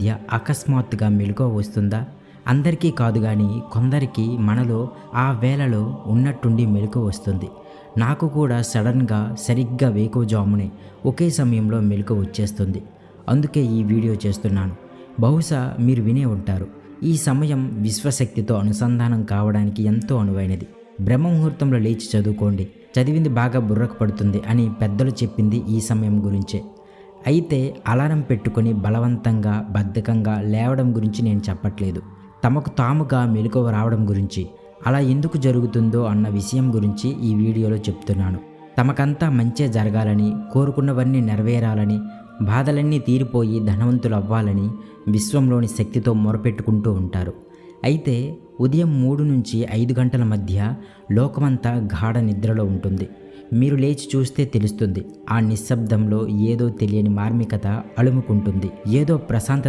మధ్య అకస్మాత్తుగా మెలకువ వస్తుందా? అందరికీ కాదు కానీ కొందరికి మనలో ఆ వేళలో ఉన్నట్టుండి మెలకువ వస్తుంది. నాకు కూడా సడన్గా సరిగ్గా వేకోజామునే ఒకే సమయంలో మెలకువ వచ్చేస్తుంది. అందుకే ఈ వీడియో చేస్తున్నాను. బహుశా మీరు వినే ఉంటారు. ఈ సమయం విశ్వశక్తితో అనుసంధానం కావడానికి ఎంతో అనువైనది. బ్రహ్మముహూర్తంలో లేచి చదువుకోండి. చదివింది బాగా బుర్రకు పడుతుంది అని పెద్దలు చెప్పింది ఈ సమయం గురించే. అయితే అలారం పెట్టుకొని బలవంతంగా బద్ధకంగా లేవడం గురించి నేను చెప్పట్లేదు. తమకు తాముగా మెలకువ రావడం గురించి అలా ఎందుకు జరుగుతుందో అన్న విషయం గురించి ఈ వీడియోలో చెప్తున్నాను. తమకంతా మంచే జరగాలని కోరుకున్నవన్నీ నెరవేరాలని బాధలన్నీ తీరిపోయి ధనవంతులు అవ్వాలని విశ్వంలోని శక్తితో మొరపెట్టుకుంటూ ఉంటారు. అయితే ఉదయం మూడు నుంచి ఐదు గంటల మధ్య లోకమంతా గాఢ నిద్రలో ఉంటుంది. మీరు లేచి చూస్తే తెలుస్తుంది. ఆ నిశ్శబ్దంలో ఏదో తెలియని మార్మికత అలుముకుంటుంది. ఏదో ప్రశాంత